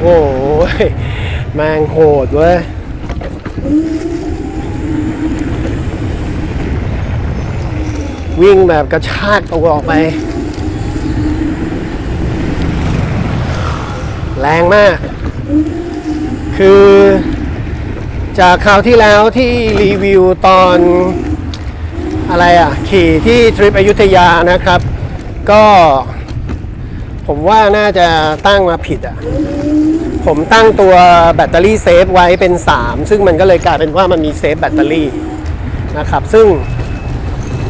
โอ้ยแมงโหดเว้ยวิ่งแบบกระชากตัวออกไป แรงมาก คือ จากคราวที่แล้วที่รีวิวตอนอะไรอะ ขี่ที่ทริปอยุธยานะครับ ก็ ผมว่าน่าจะตั้งมาผิดอะ ผมตั้งตัวแบตเตอรี่เซฟไว้เป็น 3 ซึ่งมันก็เลยกลายเป็นว่ามันมีเซฟแบตเตอรี่นะครับซึ่ง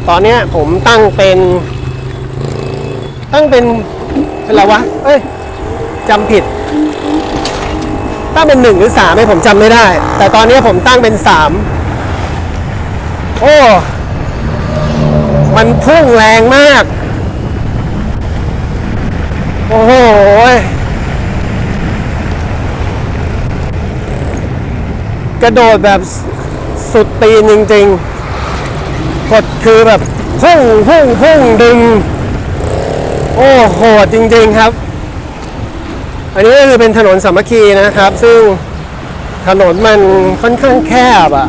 ตอนเนี้ยผมตั้งเป็น ตั้งเป็นเป็นอะไรวะ เอ้ยจำผิด ตั้งเป็นหนึ่งหรือสามไม่ผมจำไม่ได้ แต่ตอนนี้ผมตั้งเป็นสามโอ้ มันพุ่งแรงมาก โอ้โห กระโดดแบบสุดตีนจริงๆ กดคือแบบพุ่งพุ่งพุ่งดึง โอ้โหดจริงๆครับ อันนี้ก็คือเป็นถนนสามัคคีนะครับ ซึ่งถนนมันค่อนข้างแคบอะ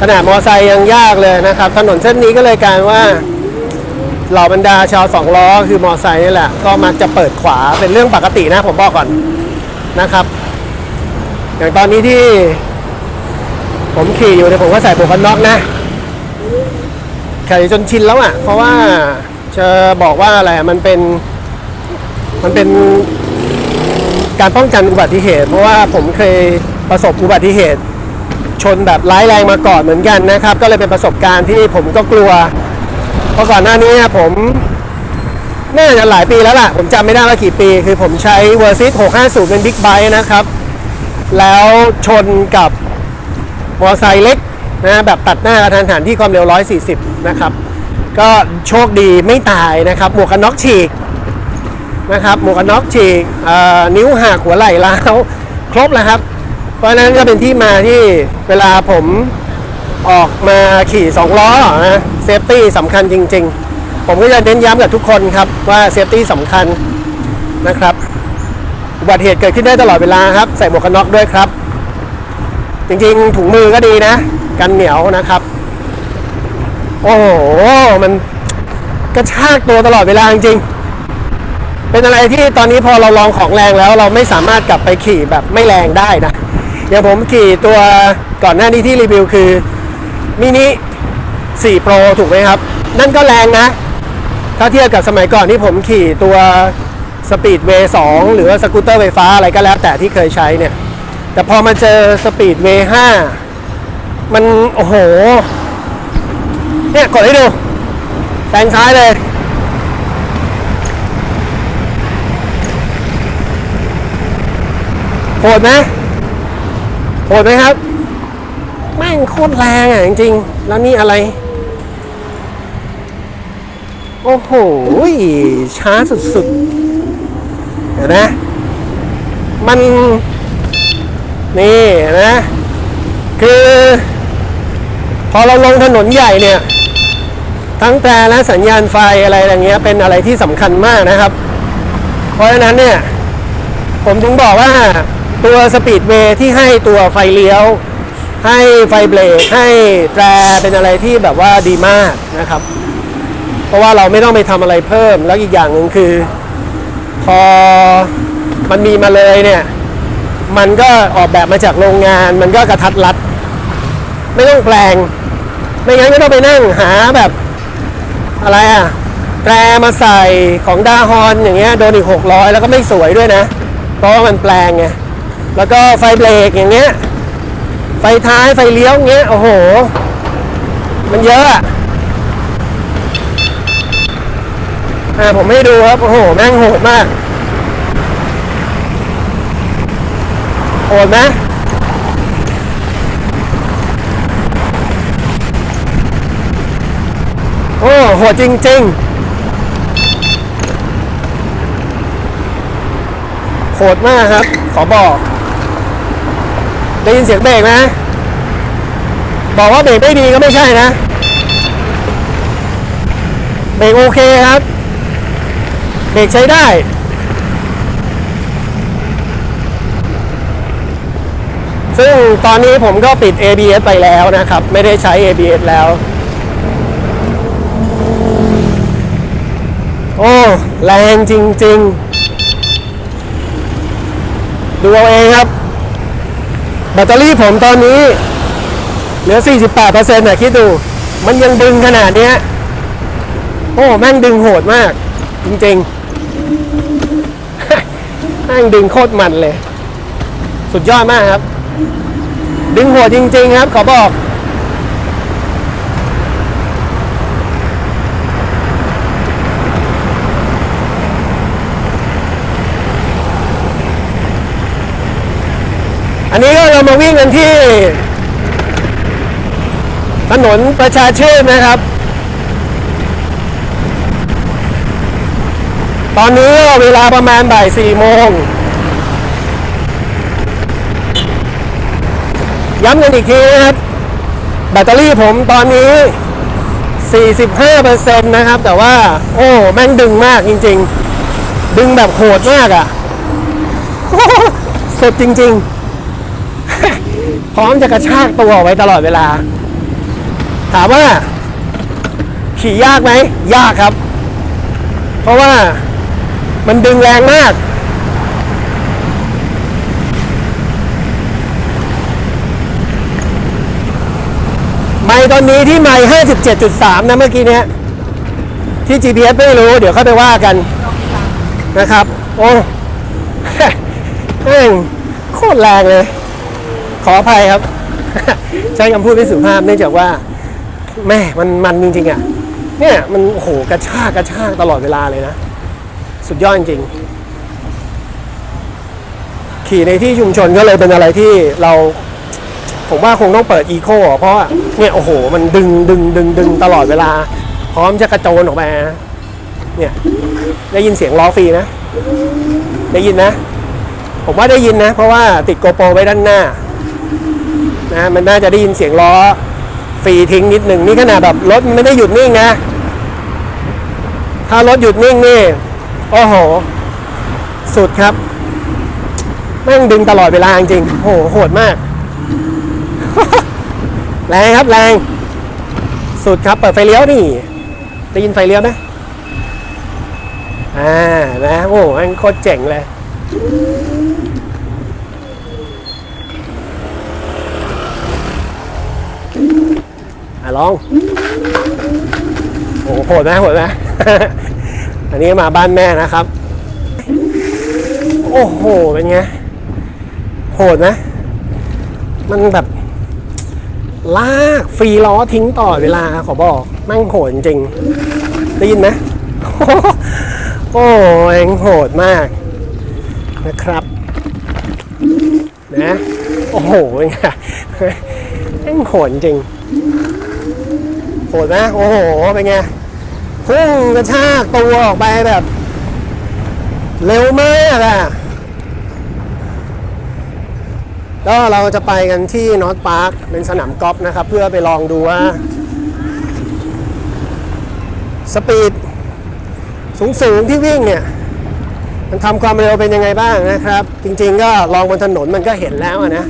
ขนาดมอไซค์ยังยากเลยนะครับ ถนนเส้นนี้ก็เลยการว่าเหล่าบรรดาชาวสองล้อคือมอไซค์นี่แหละ ก็มักจะเปิดขวาเป็นเรื่องปกตินะผมบอกก่อนนะครับ อย่างตอนนี้ที่ ผมขี่อยู่เนี่ยผมก็ใส่หมวกกันน็อกนะขี่จนชินแล้วอะ่ะ เพราะว่าจะบอกว่าอะไรมันเป็น มันเป็นการป้องกันอุบัติเหตุ เพราะว่าผมเคยประสบอุบัติเหตุ ชนแบบร้ายแรงมาก่อนเหมือนกันนะครับ ก็เลยเป็นประสบการณ์ที่ผมก็กลัว เพราะก่อนหน้านี้ผมน่าจะหลายปีแล้วล่ะ ผมจำไม่ได้ว่ากี่ปี คือผมใช้ v e r s i s 650 เป็นบิ๊กไบค์นะครับ แล้วชนกับ มอไซค์เล็กนะแบบตัดหน้ากระทันหันที่ความเร็ว 140 นะครับ ก็โชคดีไม่ตายนะครับ หมวกกันน็อกฉีกนะครับหมวกกันน็อกฉีกนิ้วหักหัวไหล่ล้าวครบแล้วครับ เพราะฉะนั้นก็เป็นที่มาที่เวลาผมออกมาขี่ 2 ล้อนะเซฟตี้สำคัญจริง ๆ ผมก็จะเน้นย้ำกับทุกคนครับว่าเซฟตี้สำคัญนะครับอุบัติเหตุเกิดขึ้นได้ตลอดเวลาครับ ใส่หมวกกันน็อกด้วยครับ จริงๆ ถุงมือก็ดีนะ กันเหนียวนะครับ โอ้โห มันกระชากตัวตลอดเวลาจริงๆเป็นอะไรที่ตอนนี้พอเราลองของแรงแล้ว เราไม่สามารถกลับไปขี่แบบไม่แรงได้นะอย่างผมขี่ตัวก่อนหน้านี้ที่รีวิวคือมินิ4 Pro ถูกไหมครับ นั่นก็แรงนะ ถ้าเทียบกับสมัยก่อนที่ผมขี่ตัว Speed Way 2หรือว่าสกูตเตอร์ไฟฟ้าอะไรก็แล้วแต่ที่เคยใช้เนี่ย แต่พอมาเจอ Speed Way 5มัน โอ้โห เนี่ย กดให้ดูแซงซ้ายเลย โหดไหมโหดไหมครับ แม่งโคตรแรงอะ จริงๆ แล้วนี่อะไร โอ้โห ช้าสุดๆ เห็นไหมมัน นี่นไหมคือ พอเราลงถนนใหญ่เนี่ย ทั้งแตรและสัญญาณไฟอะไรอย่างเงี้ยเป็นอะไรที่สำคัญมากนะครับ เพราะฉะนั้นเนี่ย ผมถึงบอกว่าตัวสปีดเวย์ที่ให้ตัวไฟเลี้ยว ให้ไฟเบรกให้แตรเป็นอะไรที่แบบว่าดีมากนะครับ เพราะว่าเราไม่ต้องไปทำอะไรเพิ่มแล้วอีกอย่างหนึ่งคือ พอมันมีมาเลยเนี่ย มันก็ออกแบบมาจากโรงงาน มันก็กระทัดรัด ไม่ต้องแปลง ไม่งั้นก็ต้องไปนั่งหาแบบ อะไรอะแตรมาใส่ของดาฮอนอย่างเงี้ยโดนอีกหกร้อยแล้วก็ไม่สวยด้วยนะ เพราะว่ามันแปลงไงแล้วก็ไฟเบรกอย่างเงี้ย ไฟท้ายไฟเลี้ยวเงี้ยโอ้โห มันเยอะอะอ่ผมให้ดูครับโอ้โหแม่งโหดมาก โหดไหมโอ้โหดจริง ๆ โหดมากครับ ขอบอก ได้ยินเสียงเบรกไหมบอกว่าเบรกไม่ดีก็ไม่ใช่นะ เบรกโอเคครับ เบรกใช้ได้ ซึ่งตอนนี้ผมก็ปิด ABS ไปแล้วนะครับ ไม่ได้ใช้ ABS แล้ว โอ้ แรงจริง ๆ ดูเอาเองครับ แบตเตอรี่ผมตอนนี้เหลือ 48%นะคิดดู มันยังดึงขนาดนี้ โอ้ แม่งดึงโหดมาก จริง ๆ แม่งดึงโคตรมันเลย สุดยอดมากครับ ดึงโหดจริง ๆ ครับขอบอกอันนี้ก็เรามาวิ่งกันที่ ถนนประชาชื่นนะครับ ตอนนี้เวลาประมาณบ่ายสี่โมง ย้ำกันอีกทีนะครับ แบตเตอรี่ผมตอนนี้ 45%นะครับ แต่ว่า โอ้แม่งดึงมากจริง ๆ ดึงแบบโหดมากอะ่ะสุดจริง ๆ พร้อมจะกระชากตัวออกไว้ตลอดเวลา ถามว่า ขี่ยากไหม ยากครับ เพราะว่ามันดึงแรงมาก ไมค์ ตอนนี้ที่ไมค์57.3 นะเมื่อกี้เนี้ยที่ GPS ไม่รู้ เดี๋ยวเข้าไปว่ากันนะครับ โอ้แม่งโคตรแรงเลย ขออภัยครับ ใช้คำพูดไม่สุภาพเนื่องจากว่า แม่มันมันจริงๆอะ เนี่ย มันโอ้โหกระชากกระชากตลอดเวลาเลยนะ สุดยอดจริงๆขี่ในที่ชุมชนก็เลยเป็นอะไรที่เรา ผมว่าคงต้องเปิดอีโคเพราะเนี่ยโอ้โห มันดึงดึงดึงดึงตลอดเวลา พร้อมจะกระโจนออกมา เนี่ย ได้ยินเสียงล้อฟรีนะ ได้ยินนะ ผมว่าได้ยินนะ เพราะว่าติดโกโปรไว้ด้านหน้านะมันน่าจะได้ยินเสียงล้อฟรีทิ้งนิดหนึ่งนี่ขนาดแบบรถไม่ได้หยุดนิ่งนะ ถ้ารถหยุดนิ่งนี่โอ้โห สุดครับแม่งดึงตลอดเวลาจริงโอ้โหโหดมาก แรงครับแรง สุดครับเปิดไฟเลี้ยวนี่ได้ยินไฟเลี้ยวไหมอ่านะโอ้โหแม่งโคตรเจ๋งเลยอะลอง โอ้โหโหดไหมโหดไหมอันนี้มาบ้านแม่นะครับ โอ้โห เป็นไง โหดไหมมันแบบ ลากฟรีล้อทิ้งต่อเวลาขอบอกแม่งโหดจริงได้ยินไหมโอ้เองโหดมากนะครับนะโอ้โหเป็นไงแม่งโหดจริงโหดไหมโอ้โหเป็นไงพุ่งกระชากตัวออกไปแบบ เร็วมากอะ ก็เราจะไปกันที่นอตพาร์คเป็นสนามกอล์ฟนะครับ เพื่อไปลองดูว่า สปีดสูงๆที่วิ่งเนี่ย มันทำความเร็วเป็นยังไงบ้างนะครับ จริงๆก็ลองบนถนนมันก็เห็นแล้วนะ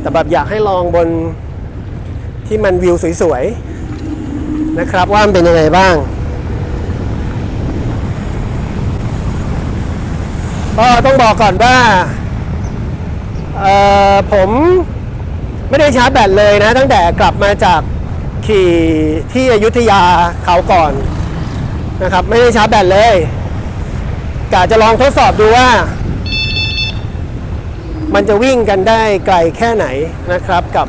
แต่แบบอยากให้ลองบนที่มันวิวสวยๆนะครับ ว่ามันเป็นยังไงบ้างก็ต้องบอกก่อนว่า เอ่อผมไม่ได้ชาร์จแบตเลยนะ ตั้งแต่กลับมาจากขี่ที่อยุธยาเขาก่อนนะครับ ไม่ได้ชาร์จแบตเลยกะจะลองทดสอบดูว่า มันจะวิ่งกันได้ไกลแค่ไหนนะครับ กับ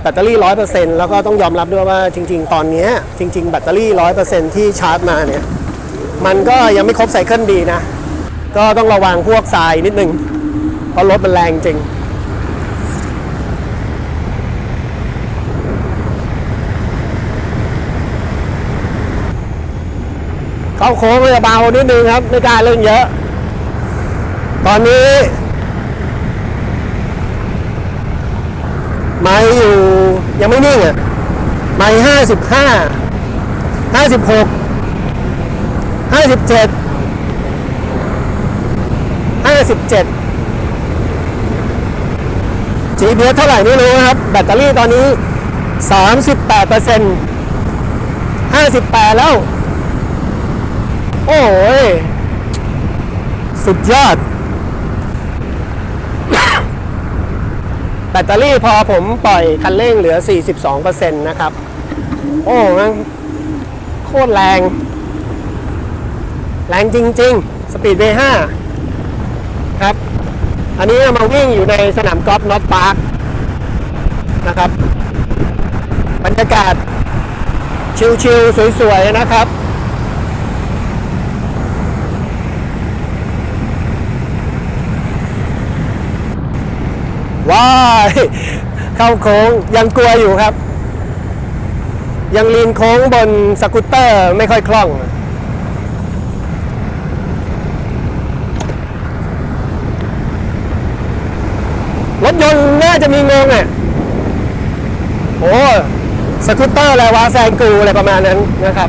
แบตเตอรี่ร้อยเปอร์เซ็นต์แล้วก็ต้องยอมรับด้วยว่าจริง ๆ ตอนนี้จริง ๆ แบตเตอรี่ร้อยเปอร์เซ็นต์ที่ชาร์จมาเนี่ย มันก็ยังไม่ครบไซเคิลดีนะ ก็ต้องระวังพวกทรายนิดนึง เพราะรถมันแรงจริง เข้าโค้งจะเบานิดนึงครับ ไม่กล้าเล่นเยอะ ตอนนี้ ไม่อยู่ ยังไม่นิ่งอะไม่ห้าสิบห้าห้าสิบหกห้าสิบเจ็ดห้าสิบเจ็ด GPS เท่าไหร่ไม่รู้นะครับ แบตเตอรี่ตอนนี้ 38เปอร์เซ็นต์58 แล้ว โอ้ย สุดยอด แบตเตอรี่พอผมปล่อยคันเร่งเหลือ 42%นะครับ โอ้มันโคตรแรง แรงจริง ๆ สปีดเวย์5ครับ อันนี้มาวิ่งอยู่ในสนามกอล์ฟนอตพาร์คนะครับ บรรยากาศชิลๆสวยๆนะครับว้ายเข้าโค้งยังกลัวอยู่ครับ ยังลีนโค้งบนสกูตเตอร์ไม่ค่อยคล่อง รถยนต์น่าจะมีงงอะโอ้สกูตเตอร์อะไรวะแซงกูอะไรประมาณนั้นนะครับ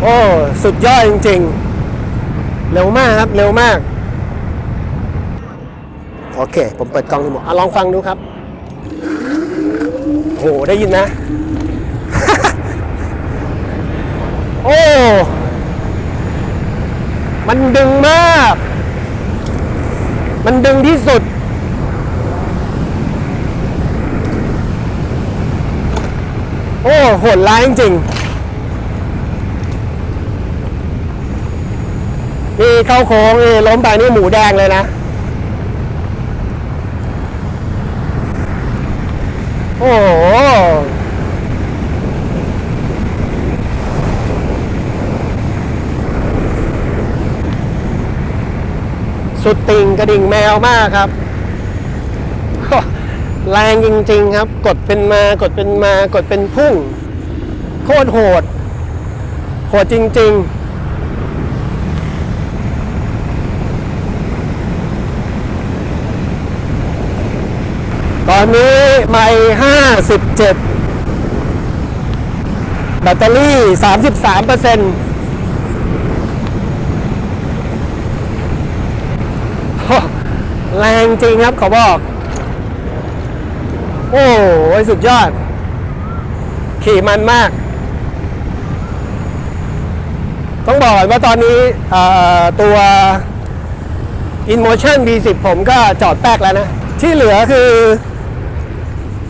โอ้สุดยอดจริง ๆ เร็วมากครับ เร็วมาก โอเค ผมเปิดกล้องดูหมดอะลองฟังดูครับโหได้ยินนะ โอ้ มันดึงมาก มันดึงที่สุด โอ้โหดร้ายจริงนี่เข้าโค้งนี่ล้มไปนี่หมูแดงเลยนะ โอ้โห สุดติ่งกระดิ่งแมวมากครับ แรงจริง ๆ ครับ กดเป็นมากดเป็นมากดเป็นพุ่ง โคตรโหด โหดจริง ๆตอนนี้ไม่57 แบตเตอรี่ 33เปอร์เซ็นต์ แรงจริงครับเขาบอก โอ้โหสุดยอด ขี่มันมาก ต้องบอกว่าตอนนี้ตัว InMotion V10 ผมก็จอดแป๊กแล้วนะ ที่เหลือคือ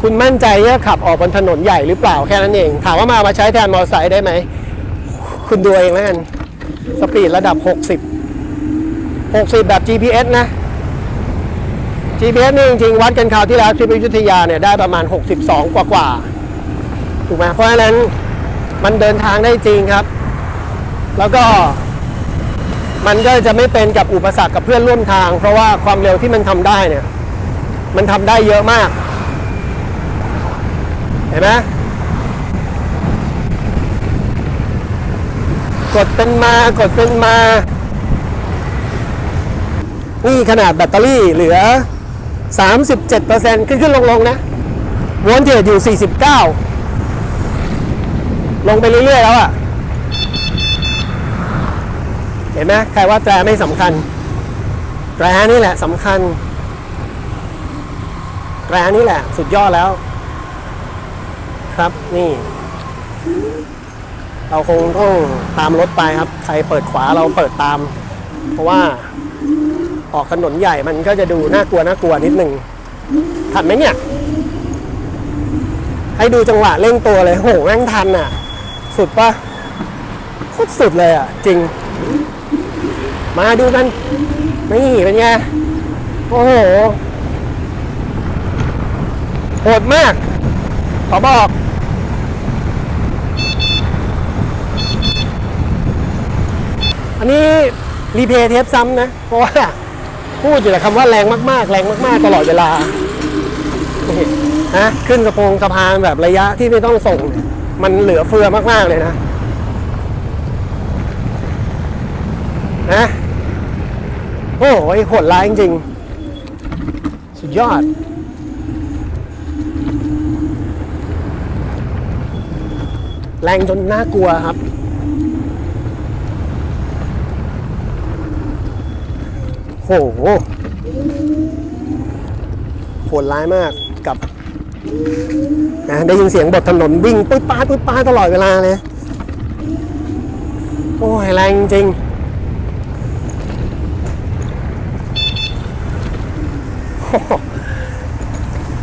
คุณมั่นใจว่าขับออกบนถนนใหญ่หรือเปล่าแค่นั้นเอง ถามว่ามามาใช้แทนมอเตอร์ไซค์ได้ไหม คุณดูเองแล้วกัน สปีดระดับ 60 60 แบบ GPS นะ GPS นี่จริงๆวัดกันคราวที่แล้วที่อยุธยาเนี่ยได้ประมาณ 62 กว่ากว่าถูกไหมเพราะฉะนั้นมันเดินทางได้จริงครับ แล้วก็มันก็จะไม่เป็นกับอุปสรรคกับเพื่อนร่วมทาง เพราะว่าความเร็วที่มันทำได้เนี่ย มันทำได้เยอะมาก เห็นไหมกดเป็นมากดเป็นมา นี่ขนาดแบตเตอรี่เหลือ 37%ขึ้นขึ้นลงลงนะวลเทจอยู่ 49 ลงไปเรื่อยๆแล้วอะ่ะ เห็นไหมใครว่าแตรไม่สำคัญ แตรนี่แหละสำคัญ แตรนี่แหละ สุดยอดแล้ว ครับนี่ เราคงต้องตามรถไปครับ ใครเปิดขวาเราเปิดตาม เพราะว่า ออกถนนใหญ่มันก็จะดูน่ากลัวน่ากลัวนิดหนึ่งทันไหมเนี่ย ให้ดูจังหวะเร่งตัวเลยโหแม่งทันอะ สุดปะโคตรสุดเลยอะ จริง มาดูกัน นี่เป็นไง โอ้โห โหดมาก ขอบอกอันนี้รีเพย์เทปซ้ำนะ เพราะว่า พูดอยู่แต่คำว่าแรงมากๆ แรงมากๆ ตลอดเวลานะขึ้นกระโปรงสะพานแบบระยะที่ไม่ต้องส่ง มันเหลือเฟือมากๆเลยนะนะโอ้โหโหดร้ายจริงๆ สุดยอด แรงจนน่ากลัวครับ โหโหดร้ายมากกับนะได้ยินเสียงบทถนนวิ่งปุ๊บป้าปุ๊บป้าตลอดเวลาเลย โอ้ยแรงจริง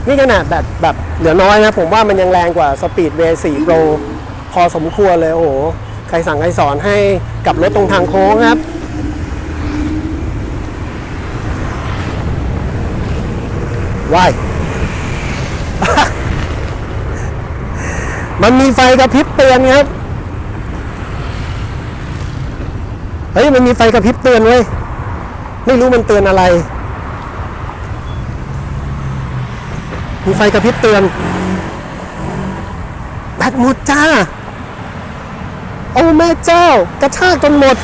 นี่ขนาดแบบแบบเหลือน้อยนะ ผมว่ามันยังแรงกว่าสปีดเวย์4 Pro พอสมควรเลย โอ้โห ใครสั่งใครสอนให้กลับรถตรงทางโค้งครับ ว้าย มันมีไฟกระพริบเตือนครับ เฮ้ย มันมีไฟกระพริบเตือนเว้ย ไม่รู้มันเตือนอะไร มีไฟกระพริบเตือนแบตหมดจ้า โอ้แม่เจ้า กระชากจนหมด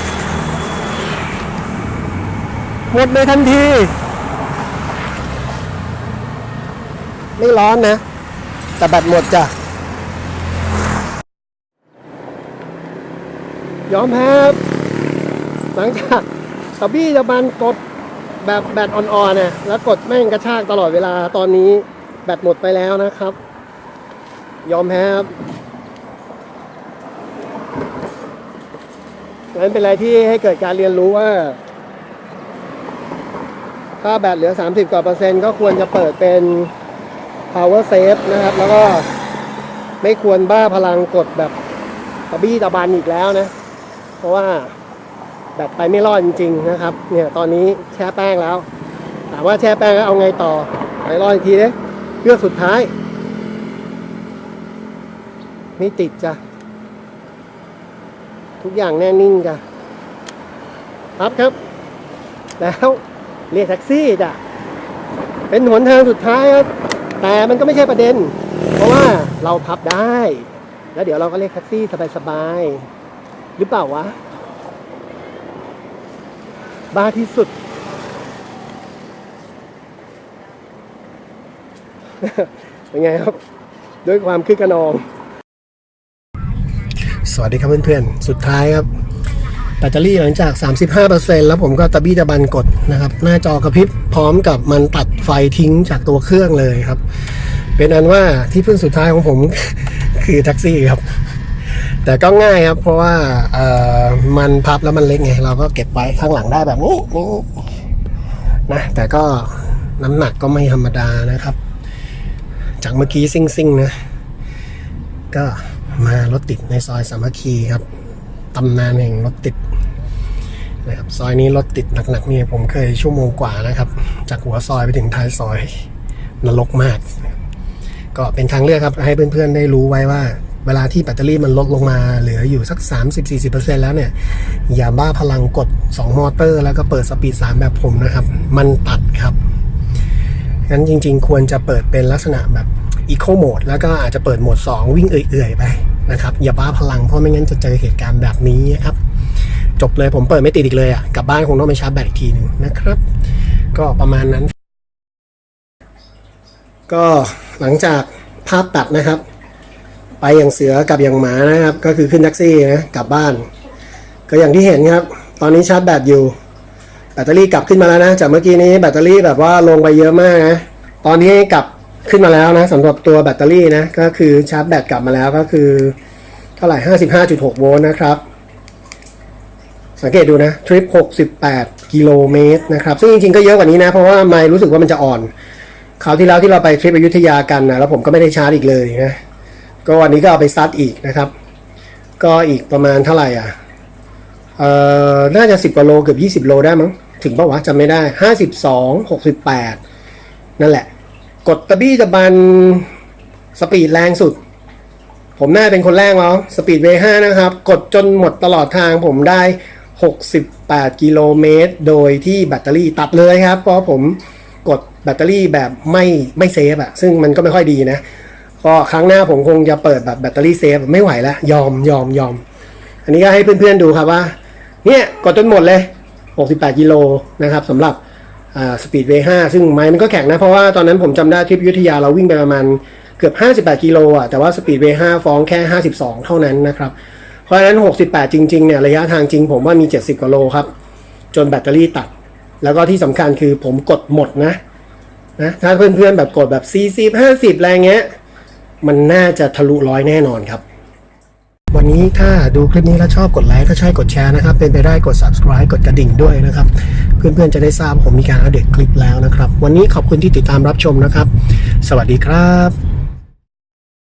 หมดในทันที ไม่ร้อนนะ แต่แบตหมดจ้ะ ยอมครับ หลังจากตะบี้จะบันกดแบบแบตอ่อนๆเนี่ยแล้วกดแม่งกระชากตลอดเวลาตอนนี้แบตหมดไปแล้วนะครับ ยอมแพ้ครับนั้นเป็นอะไรที่ให้เกิดการเรียนรู้ว่า ถ้าแบตเหลือ 30กว่าเปอร์เซ็นต์ก็ควรจะเปิดเป็น power save นะครับ แล้วก็ไม่ควรบ้าพลังกดแบบตะบี้ตะบันอีกแล้วนะ เพราะว่าแบตไปไม่รอดจริง ๆ นะครับ เนี่ยตอนนี้แช่แป้งแล้ว ถามว่าแช่แป้งแล้วเอาไงต่อไปรอดอีกทีเด้เพื่อสุดท้าย ไม่ติดจ้ะ ทุกอย่างแน่นิ่งจ้ะครับครับ แล้วเรียกแท็กซี่จ้ะเป็นหนทางสุดท้ายครับ แต่มันก็ไม่ใช่ประเด็น เพราะว่าเราพับได้ แล้วเดี๋ยวเราก็เรียกแท็กซี่สบายๆหรือเปล่าวะ บ้าที่สุด เป็นไงครับ ด้วยความคึกขนอง สวัสดีครับเพื่อนๆ สุดท้ายครับ แบตเตอรี่หลังจาก 35%แล้วผมก็ตะบี้ตะบันกดนะครับ หน้าจอกระพริบพร้อมกับมันตัดไฟทิ้งจากตัวเครื่องเลยครับ เป็นอันว่าที่พึ่งสุดท้ายของผม คือแท็กซี่ครับ แต่ก็ง่ายครับ เพราะว่าเอ่อมันพับแล้วมันเล็กไง เราก็เก็บไว้ข้างหลังได้แบบนี้นี่นะแต่ก็น้ำหนักก็ไม่ธรรมดานะครับ จากเมื่อกี้ซิ่งซิ่งๆนะ ก็มารถติดในซอยสามัคคีครับ ตำนานแห่งรถติดนะครับซอยนี้รถติดหนักๆนี่ผมเคยชั่วโมงกว่านะครับ จากหัวซอยไปถึงท้ายซอยนรกมาก ก็เป็นทางเลือกครับให้เพื่อนๆได้รู้ไว้ว่า เวลาที่แบตเตอรี่มันลดลงมาเหลืออยู่สัก 30-40%แล้วเนี่ย อย่าบ้าพลังกด 2 มอเตอร์ แล้วก็เปิดสปีด 3 แบบผมนะครับ มันตัดครับงั้นจริงๆ ควรจะเปิดเป็นลักษณะแบบ Eco Mode แล้วก็อาจจะเปิดโหมด 2 วิ่งเอื่อยๆไปนะครับอย่าบ้าพลังเพราะไม่งั้นจะเจอเหตุการณ์แบบนี้ครับ จบเลยผมเปิดไม่ติดอีกเลยอะกลับบ้านคงต้องไปชาร์จแบตอีกทีหนึ่งนะครับ ก็ประมาณนั้น ก็หลังจากภาพตัดนะครับ ไปอย่างเสือกับอย่างหมานะครับ ก็คือขึ้นแท็กซี่นะกลับบ้าน ก็อย่างที่เห็นครับ ตอนนี้ชาร์จแบตอยู่แบตเตอรี่กลับขึ้นมาแล้วนะ จากเมื่อกี้นี้แบตเตอรี่แบบว่าลงไปเยอะมากนะ ตอนนี้กลับ ขึ้นมาแล้วนะสำหรับตัวแบตเตอรี่นะก็คือชาร์จแบตกลับมาแล้วก็คือ เท่าไหร่ 55.6 โวลต์นะครับ สังเกตดูนะทริป 68 กิโลเมตรนะครับ ซึ่งจริงๆก็เยอะกว่านี้นะ เพราะว่าไม่รู้สึกว่ามันจะอ่อนคราวที่แล้วที่เราไปทริปอยุธยากันนะแล้วผมก็ไม่ได้ชาร์จอีกเลยนะก็วันนี้ก็เอาไปซัดอีกนะครับ ก็อีกประมาณเท่าไหร่อะเอ่อน่าจะ 10กว่าโลเกือบ20 โลได้มั้งถึงปะวะจำไม่ได้ 52 68 นั่นแหละ กดตะบี้ตะบันสปีดแรงสุด ผมน่าเป็นคนแรกแล้วสปีดเวย์5นะครับ กดจนหมดตลอดทางผมได้ 68 กิโลเมตร โดยที่แบตเตอรี่ตัดเลยครับ เพราะผมกดแบตเตอรี่แบบไม่ไม่เซฟอะซึ่งมันก็ไม่ค่อยดีนะก็ครั้งหน้าผมคงจะเปิดแบบแบตเตอรี่เซฟไม่ไหวแล้วยอมยอมยอม อันนี้ก็ให้เพื่อนๆดูครับว่า เนี่ยกดจนหมดเลย 68 กิโลนะครับสำหรับ สปีดเวย์5ซึ่งไม้มันก็แข็งนะ เพราะว่าตอนนั้นผมจำได้ทริปยุทธยาเราวิ่งไปประมาณเกือบ 58 กิโลอะแต่ว่าสปีดเวย์5ฟ้องแค่ 52 เท่านั้นนะครับ เพราะฉะนั้น 68 จริงๆเนี่ยระยะทางจริงผมว่ามี 70กว่าโลครับ จนแบตเตอรี่ตัด แล้วก็ที่สำคัญคือผมกดหมดนะนะถ้าเพื่อนๆแบบกดแบบ 40 50อะไรเงี้ยมันน่าจะทะลุร้อยแน่นอนครับ วันนี้ถ้าดูคลิปนี้แล้วชอบกดไลค์ถ้าใช่กดแชร์นะครับ เป็นไปได้กด subscribe กดกระดิ่งด้วยนะครับ เพื่อนๆจะได้ทราบผมมีการอัปเดตคลิปแล้วนะครับ วันนี้ขอบคุณที่ติดตามรับชมนะครับ สวัสดีครับ